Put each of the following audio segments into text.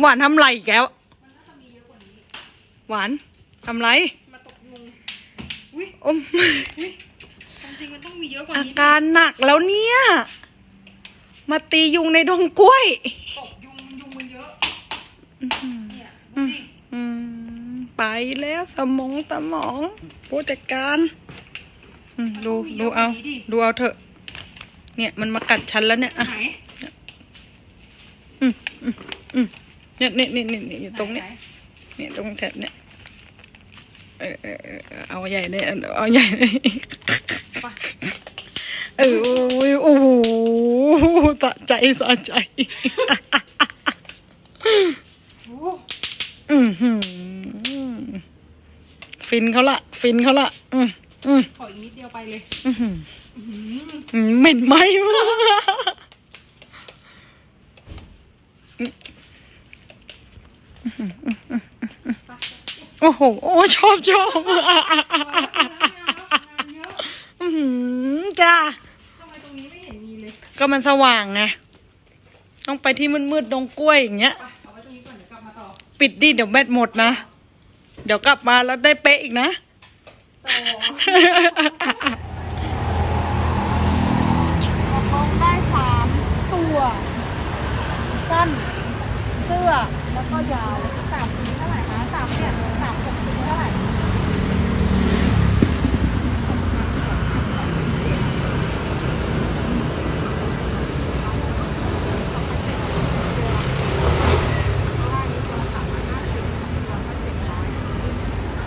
หวานทำไรอีกแล้ว หวานทำไรมาตกยุงอุ้ยอมความจริงมันต้องมีเยอะกว่าอานี้การหนักแล้วเนี่ย มาตียุงในดงกล้วย ตกยุงยุงมันเยอะอื้อหือเนี่ยดูดิอืม ไปแล้วสมองสมองผู้จัดการอืมดูดูเอา ดูเอาเถอะ เนี่ยมันมากัดฉันแล้วเนี่ยอะ ไหนอืมอืมอืม เนี่ยเนี่ยเนี่ยเนี่ยเนี่ยอยู่ตรงเนี้ยไหเนี่ยตรงแถบเนี่ยเออเออเออเออเอาใหญ่เลยเอาใหญ่เลยไปเออโอ้ยโอ้โหสะใจสะใจโอ้อือหือฟินเขาละ ฟินเขาละ อืมอืมขออีกนิดเดียวไปเลย อือหืออื้อหืออืมเหม็นไหมมา โอ้โห โอ้ชอบชอบงานเยอะอือหือจ้าทำไมตรงนี้ไม่เห็นมีเลยก็มันสว่างไง ต้องไปที่มืดๆดงกล้วยอย่างเงี้ยไปเอาไว้ตรงนี้ก่อนเดี๋ยวกลับมาต่อปิดดิเดี๋ยวแบตหมดนะ เดี๋ยวกลับมาแล้วได้เป๊ะอีกนะต่อลงได้สามตัว สั้น เสื้อ แล้วก็ยาวสามปีเท่าไหร่คะสามเนี่ยสามหกปีเท่าไหร่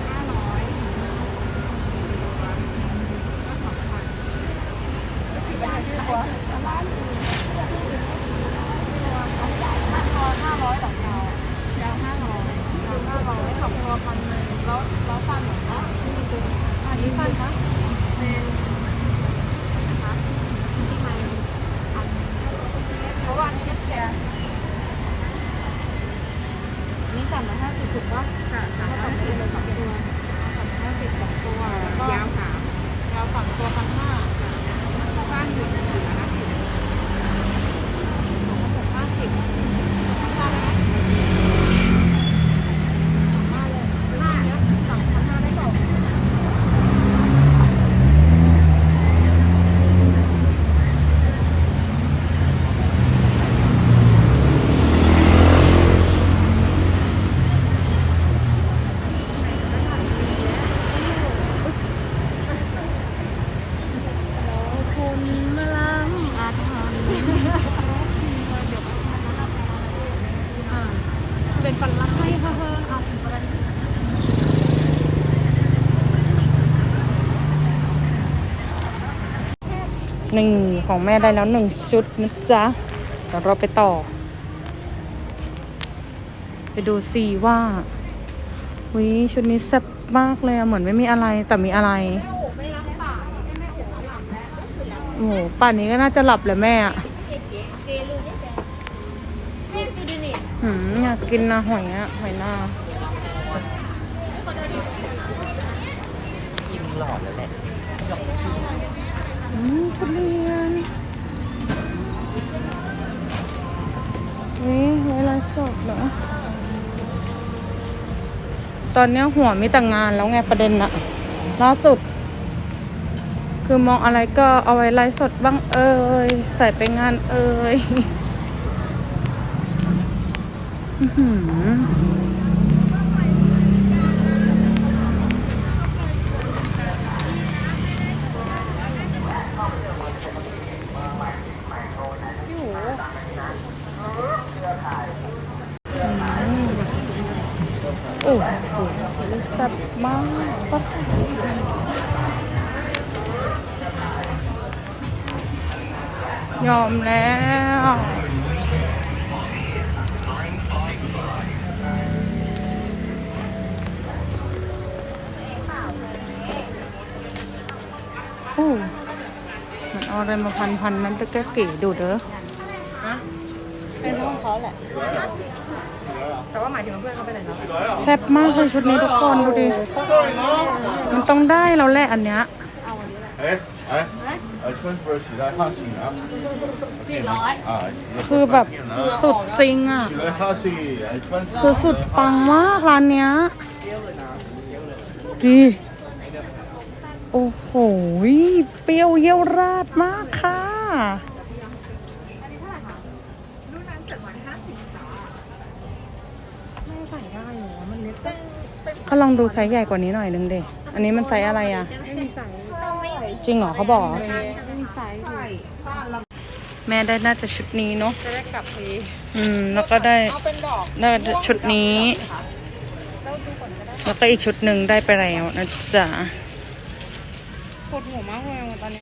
ห้าร้อยดอกยาวยาวห้าร้อย ยาห้าร้อยสองตัวพันหนึ่งแล้วแล้วฟันเหรอคะนี่เป็นอันนี้ฟันคะเป็นนะคะที่มันอันเพราะว่าอันนี้แกนี่สามร้อยห้าสิบถูกปะค่ะสามร้อยห้าสิบสองตัวสามร้อยห้าสิบสองตัวแล้วก็ยาวสามยาวสามตัวพันห้าสั้นอยู่สี่ร้อยห้าสิบสองหกห้าสิบ คุณมาลังอาถรรพ์ เป็นปันลักให้เฮ้อเฮ้อเอาหนึ่งของแม่ได้แล้วหนึ่งชุดนะจ๊ะเดี๋ยวเราไปต่อ ไปดูสิว่าวิชุดนี้แซ่บมากเลยอะเหมือนไม่มีอะไรแต่มีอะไรโอ้โหป่านนี้ก็น่าจะหลับแหละแม่อะ อยากกินนะหอยอะหอยนากินหลอดแล้วแหละอืมทุเรียนวิไว้ไลฟ์สดเหรอตอนเนี้ยหัวมีแต่งานแล้วไงประเด็นอะล่าสุด คือมองอะไรก็เอาไว้ไลฟ์สดบ้างเอ่ยใส่ไปงานเอ่ยอื้อหือ โอ้โหแซ่บมากปะยอมแล้ว โอ้มันเอาอะไรมาพันพันๆนั้นแต่ก็เก๋ดูเด้อ เป็นห้องเขาแหละ แต่ว่าหมายถึงเพื่อนเขาไปไหนแล้ว แซ่บมากเลยชุดนี้ทุกคนดูดิ มันต้องได้แล้วแหละอันเนี้ย Eh? Eh? 呃，穿出来洗来哈洗啊，四百啊， คือแบบสุดจริงอ่ะ 洗来哈洗，哎，穿 คือสุดปังมากร้านเนี้ยดี โอ้โห เปรี้ยวเยี่ยวราดมากค่ะไม่ใส่ได้เหรอมันเล็กเขาลองดูไซส์ใหญ่กว่านี้หน่อยนึงเดอันนี้มันไซส์อะไรอะ ไม่มีไซส์จริงเหรอเขาบอกเหรอไม่มีไซส์แม่ได้น่าจะชุดนี้เนาะ จะได้กลับทีอืม แล้วก็ได้เอาเป็นดอกได้ชุดนี้ แล้วก็อีกชุดหนึ่งได้ไปแล้วนะจ๊ะ ปวดหัวมากเลยตอนนี้